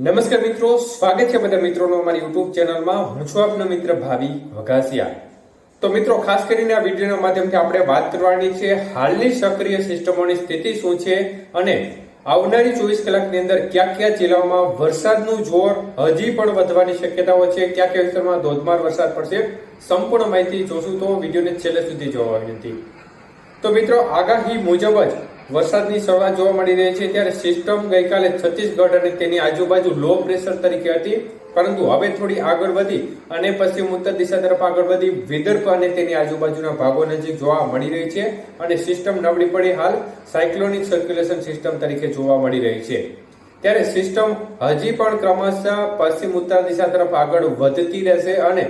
નમસ્કાર મિત્રો, સ્વાગત છે બધા મિત્રોનો અમારી યુટ્યુબ ચેનલમાં. હું છું આપનો મિત્ર ભાવી વઘાસિયા. તો મિત્રો, ખાસ કરીને આ વિડીયોના માધ્યમથી આપણે વાત કરવાની છે હાલની સક્રિય સિસ્ટમોની સ્થિતિ શું છે અને આવનારી ચોવીસ કલાકની અંદર કયા કયા જિલ્લાઓમાં વરસાદનું જોર હજી પણ વધવાની શક્યતાઓ છે, કયા કયા વિસ્તારમાં ધોધમાર વરસાદ પડશે, સંપૂર્ણ માહિતી જોશું તો વિડીયોને છેલ્લે સુધી જોવા વિનંતી તો મિત્રો, આગાહી મુજબ જ વરસાદની શરૂઆત જોવા મળી રહી છે ત્યારે સિસ્ટમ ગઈકાલે છત્તીસગઢ અને તેની આજુબાજુ લો પ્રેશર તરીકે હતી. પરંતુ હવે થોડી આગળ વધી અને પશ્ચિમ ઉત્તર દિશા તરફ આગળ વધી. વિદર્ભ અને તેની આજુબાજુના ભાગો નજીક જોવા મળી રહી છે અને સિસ્ટમ નબળી પડી હાલ સાયક્લોનિક સર્ક્યુલેશન સિસ્ટમ તરીકે જોવા મળી રહી છે. ત્યારે સિસ્ટમ હજી પણ ક્રમશઃ પશ્ચિમ ઉત્તર દિશા તરફ આગળ વધતી રહેશે અને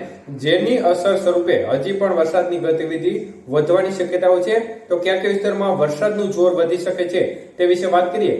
જેની અસર સ્વરૂપે હજી પણ વરસાદની ગતિવિધિ વધવાની શક્યતાઓ છે. તો ક્યાં ક્યાં વિસ્તારમાં વરસાદનું જોર વધી શકે છે તે વિશે વાત કરીએ.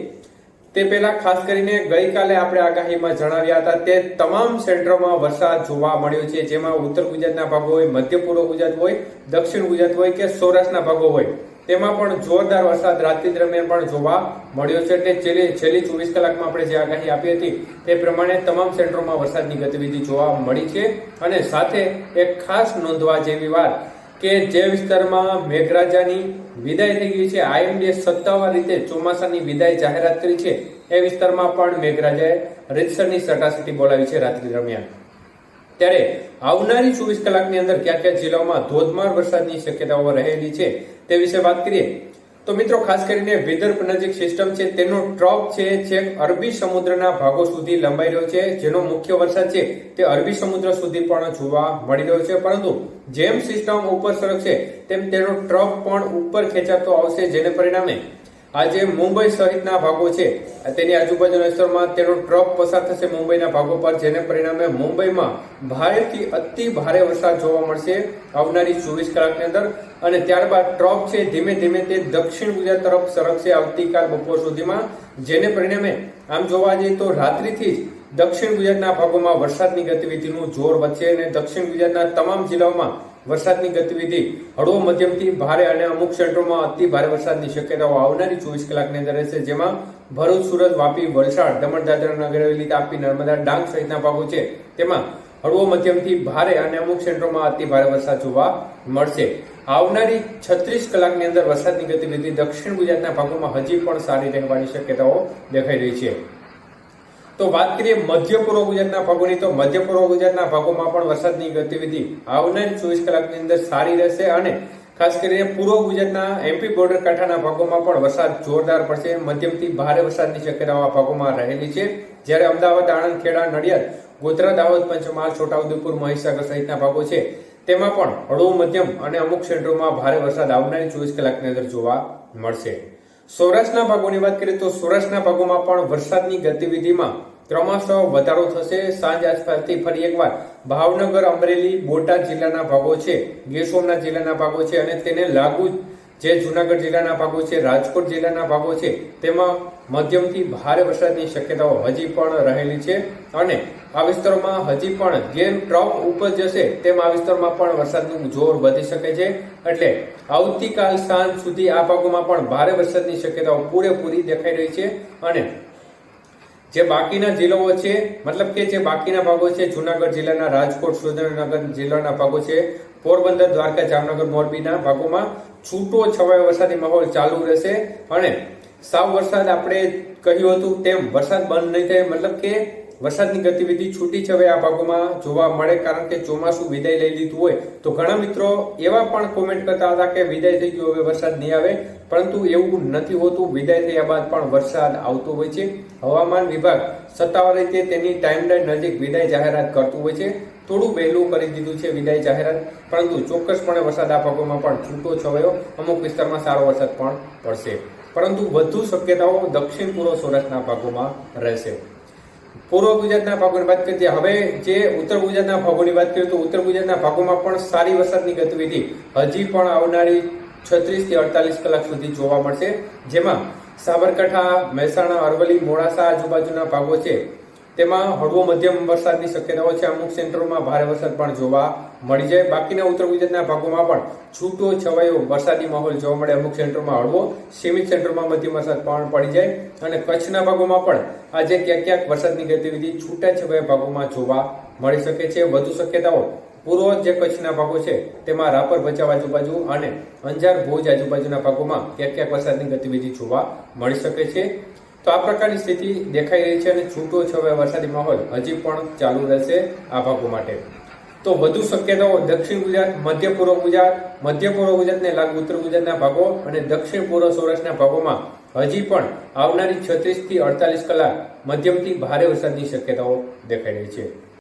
તે પહેલા ખાસ કરીને ગઈકાલે આપણે આગાહીમાં જણાવ્યા હતા તે તમામ સેન્ટરોમાં વરસાદ જોવા મળ્યો છે. જેમાં ઉત્તર ગુજરાતના ભાગો હોય, મધ્ય પૂર્વ ગુજરાત હોય, દક્ષિણ ગુજરાત હોય કે સૌરાષ્ટ્રના ભાગો હોય. તેમાં પણ જોરદાર વરસાદ રાત્રિ દરમિયાન પણ જોવા મળ્યો છે એટલે છેલ્લી છેલ્લી ચોવીસ કલાકમાં આપણે જે આગાહી આપી હતી, તે પ્રમાણે તમામ સેન્ટરોમાં વરસાદની ગતિવિધિ જોવા મળી છે અને સાથે એક ખાસ નોંધવા જેવી વાત કે જે વિસ્તારમાં મેઘરાજાની વિદાય થઈ ગઈ છે, આઈએમડીએ સત્તાવાર રીતે ચોમાસાની વિદાય જાહેરાત કરી છે. એ વિસ્તારમાં પણ મેઘરાજાએ રીતસરની સટાસટી બોલાવી છે રાત્રિ દરમિયાન. ત્યારે આવનારી ચોવીસ કલાકની અંદર કયા કયા જિલ્લાઓમાં ધોધમાર વરસાદની શક્યતાઓ રહેલી છે તે વિશે વાત કરીએ. તો મિત્રો, ખાસ કરીને વિદર્ભ નજીક સિસ્ટમ છે, તેનો ટ્રપ છે છેક અરબી સમુદ્રના ભાગો સુધી લંબાઈ રહ્યો છે, જેનો મુખ્ય વરસાદ છે તે અરબી સમુદ્ર સુધી પણ જોવા મળી રહ્યો છે. પરંતુ જેમ સિસ્ટમ ઉપર સરકશે, તેમ તેનો ટ્રપ પણ ઉપર ખેંચાતો આવશે, જેને પરિણામે આજે મુંબઈ સહિતના ભાગો છે. તેની આજુબાજુના વિસ્તારમાં તેનો ટ્રક પસાર થશે મુંબઈના ભાગો પર, જેને પરિણામે મુંબઈમાં ભારેથી અતિ ભારે વરસાદ જોવા મળશે આવનારી ચોવીસ કલાકની અંદર. અને ત્યારબાદ ટ્રપ છે ધીમે ધીમે તે દક્ષિણ ગુજરાત તરફ સરકશે આવતીકાલ બપોર સુધીમાં, જેને પરિણામે આમ જોવા જઈએ તો રાત્રિથી જ દક્ષિણ ગુજરાતના ભાગોમાં વરસાદની ગતિવિધિનું જોર વધશે અને દક્ષિણ ગુજરાતના તમામ જિલ્લાઓમાં વરસાદની ગતિવિધિ હળવો મધ્યમથી ભારે અને અમુક ક્ષેત્રોમાં અતિ ભારે વરસાદની શક્યતાઓ આવનારી ચોવીસ કલાકની અંદર રહેશે, જેમાં ભરૂચ, સુરત, વાપી, વલસાડ દમણ દાદરા નગર હવેલી તાપી, નર્મદા, ડાંગ સહિતના ભાગો છે. તેમાં હળવો મધ્યમથી ભારે અને અમુક ક્ષેત્રોમાં અતિ ભારે વરસાદ જોવા મળશે. આવનારી છત્રીસ કલાકની અંદર વરસાદની ગતિવિધિ દક્ષિણ ગુજરાતના ભાગોમાં હજી પણ સારી રહેવાની શક્યતાઓ દેખાઈ રહી છે. તો વાત કરીએ મધ્ય પૂર્વ ગુજરાતના ભાગોની, તો મધ્ય પૂર્વ ગુજરાતના ભાગોમાં પણ વરસાદની ગતિવિધિ આવનારી ચોવીસ કલાકની અંદર સારી રહેશે અને ખાસ કરીને પૂર્વ ગુજરાતના એમપી બોર્ડર કાંઠાના ભાગોમાં પણ વરસાદ જોરદાર પડશે. મધ્યમથી ભારે વરસાદની શક્યતાઓ ભાગોમાં રહેલી છે. જ્યારે અમદાવાદ આણંદ ખેડા નડિયાદ, ગોધરા, દાહોદ, પંચમહાલ, છોટાઉદેપુર, મહીસાગર સહિતના ભાગો છે. તેમાં પણ હળવો મધ્યમ અને અમુક ક્ષેત્રોમાં ભારે વરસાદ આવનારી ચોવીસ કલાકની અંદર જોવા મળશે. સૌરાષ્ટ્રના ભાગોની વાત કરીએ તો સૌરાષ્ટ્રના ભાગોમાં પણ વરસાદની ગતિવિધિમાં ક્રમશઃ વધારો થશે. સાંજ આસપાસથી ફરી એકવાર ભાવનગર, અમરેલી, બોટાદ જિલ્લાના ભાગો છે. ગીર સોમનાથ જિલ્લાના ભાગો છે અને તેને લાગુ જે જુનાગઢ જિલ્લાના ભાગો છે, રાજકોટ જિલ્લાના ભાગો છે, તેમાં મધ્યમથી ભારે વરસાદની શક્યતાઓ હજી પણ રહેલી છે. અને આ વિસ્તારોમાં હજી પણ જેમ ટ્રમ ઉપર જશે, તેમ આ વિસ્તારમાં પણ વરસાદનું જોર વધી શકે છે. એટલે આવતીકાલ સાંજ સુધી આ ભાગોમાં પણ ભારે વરસાદની શક્યતાઓ પૂરેપૂરી દેખાઈ રહી છે. અને જે બાકીના જિલ્લાઓ છે, મતલબ કે જે બાકીના ભાગો છે, જુનાગઢ જિલ્લાના રાજકોટ, સુરેન્દ્રનગર જિલ્લાના ભાગો છે, પોરબંદર, દ્વારકા, જામનગર, મોરબીના ભાગોમાં છૂટો છવાયો વરસાદી માહોલ ચાલુ રહેશે. અને સાવ વરસાદ આપણે કહ્યું હતું તેમ વરસાદ બંધ નહીં થાય, મતલબ કે વરસાદની ગતિવિધિ છૂટી છવાય આ ભાગોમાં જોવા મળે, કારણ કે ચોમાસું વિદાય લઈ લીધું હોય તો ઘણા મિત્રો એવા પણ કોમેન્ટ કરતા હતા કે વિદાય થઈ ગયો, હવે વરસાદ નહીં આવે. પરંતુ એવું નથી હોતું, વિદાય થયા બાદ પણ વરસાદ આવતો હોય છે. હવામાન વિભાગ સત્તાવાર રીતે તેની ટાઈમલાઈન નજીક વિદાય જાહેરાત કરતું હોય છે. થોડું વહેલું કરી દીધું છે વિદાય જાહેરાત, પરંતુ ચોક્કસપણે વરસાદ આ ભાગોમાં પણ છૂટો છવાયો અમુક વિસ્તારમાં સારો વરસાદ પણ પડશે. પરંતુ વધુ શક્યતાઓ દક્ષિણ પૂર્વ સૌરાષ્ટ્રના ભાગોમાં રહેશે. પૂર્વ ગુજરાતના ભાગોની વાત કરીએ હવે જે ઉત્તર ગુજરાતના ભાગોની વાત કરીએ તો ઉત્તર ગુજરાતના ભાગોમાં પણ સારી વરસાદની ગતિવિધિ હજી પણ આવનારી છત્રીસથી અડતાલીસ કલાક સુધી જોવા મળશે. જેમાં સાબરકાંઠા, મહેસાણા, અરવલ્લી, મોડાસા આજુબાજુના ભાગો છે. તેમાં હળવો મધ્યમ વરસાદની શક્યતાઓ છે. અમુક સેન્ટરોમાં ભારે વરસાદ પણ જોવા મળી જાય. બાકીના ઉત્તર ગુજરાતના ભાગોમાં પણ છૂટો છવાયો વરસાદી માહોલ જોવા મળે. અમુક સેન્ટરોમાં હળવો, સીમિત સેન્ટરોમાં મધ્યમ વરસાદ પણ પડી જાય. અને કચ્છના ભાગોમાં પણ આજે ક્યાંક ક્યાંક વરસાદની ગતિવિધિ છૂટા છવાયા ભાગોમાં જોવા મળી શકે છે. વધુ શક્યતાઓ પૂર્વ જે કચ્છના ભાગો છે, તેમાં રાપર ભચાવ આજુબાજુ અને અંજાર, ભોજ આજુબાજુના ભાગોમાં ક્યાંક ક્યાંક વરસાદની ગતિવિધિ જોવા મળી શકે છે. તો આ પ્રકારની સ્થિતિ દેખાઈ રહી છે અને છૂટો છવાયો વરસાદી માહોલ હજી પણ ચાલુ રહેશે આ ભાગો માટે. તો વધુ શક્યતાઓ દક્ષિણ ગુજરાત, મધ્ય પૂર્વ ગુજરાત, મધ્ય પૂર્વ ગુજરાતને લાગુ ઉત્તર ગુજરાતના ભાગો અને દક્ષિણ પૂર્વ સૌરાષ્ટ્રના ભાગોમાં હજી પણ આવનારી છત્રીસથી અડતાલીસ કલાક મધ્યમથી ભારે વરસાદની શક્યતાઓ દેખાઈ રહી છે.